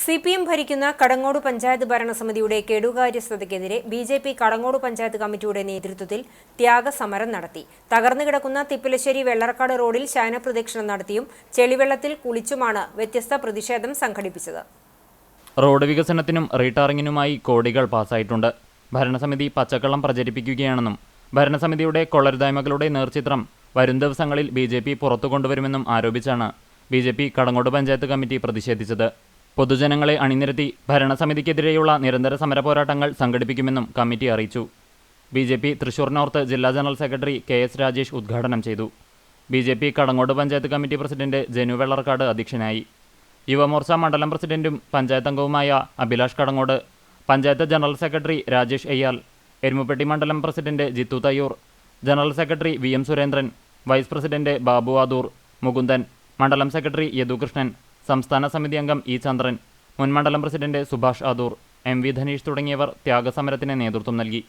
C P M ഭരിക്കുന്ന കടങ്ങോട് പഞ്ചായത്ത് ഭരണസമിതിയുടെ കെടുകാര്യസ്ഥതയ്ക്കെതിരെ B J P Kadangode panchayat കമ്മിറ്റിയുടെ നേതൃത്വത്തിൽ ത്യാഗസമരം നടത്തി. തകർന്നു കിടക്കുന്ന തിപ്പലശ്ശേരി വെള്ളറക്കാട് റോഡിൽ ശയനപ്രദക്ഷിണം നടത്തിയും ചെളിവെള്ളത്തിൽ കുളിച്ചുമാണ് വ്യത്യസ്ത പ്രതിഷേധം സംഘടിപ്പിച്ചത്. റോഡ് വികസനത്തിനും റീടാറിങ്ങിനുമായി കോടികൾ പാസായിട്ടുണ്ട്. ഭരണസമിതി പച്ചക്കള്ളം പ്രചരിപ്പിക്കുകയാണെന്നും ഭരണസമിതിയുടെ കൊള്ളരുതായ്മകളുടെ നേർചിത്രം വരും ദിവസങ്ങളിൽ ബി ജെ പി പുറത്തു കൊണ്ടുവരുമെന്നും ആരോപിച്ചാണ് B J P Kadangode panchayat committee പ്രതിഷേധിച്ചത്. പൊതുജനങ്ങളെ അണിനിരത്തി ഭരണസമിതിക്കെതിരെയുള്ള നിരന്തര സമര പോരാട്ടങ്ങൾ സംഘടിപ്പിക്കുമെന്നും കമ്മിറ്റി അറിയിച്ചു. B J P Thrissur north ജില്ലാ general secretary K S Rajesh ഉദ്ഘാടനം ചെയ്തു. B J P Kadangode panchayat committee president Janu Vellarkad അധ്യക്ഷനായി. യുവമോർച്ച മണ്ഡലം പ്രസിഡന്റും പഞ്ചായത്ത് അംഗവുമായ അഭിലാഷ് കടങ്ങോട് പഞ്ചായത്ത് ജനറൽ സെക്രട്ടറി രാജേഷ് അയ്യാൽ എരുമപ്പെട്ടി മണ്ഡലം president Jithu Thayyur general secretary V M Surendran vice president Babu Adoor Mukundan മണ്ഡലം secretary Yadukrishnan സംസ്ഥാന സമിതി അംഗം ഇ ചന്ദ്രൻ മുൻ മണ്ഡലം president Subhash Adoor M V Dhaneesh തുടങ്ങിയവർ ത്യാഗസമരത്തിന് നേതൃത്വം നൽകി.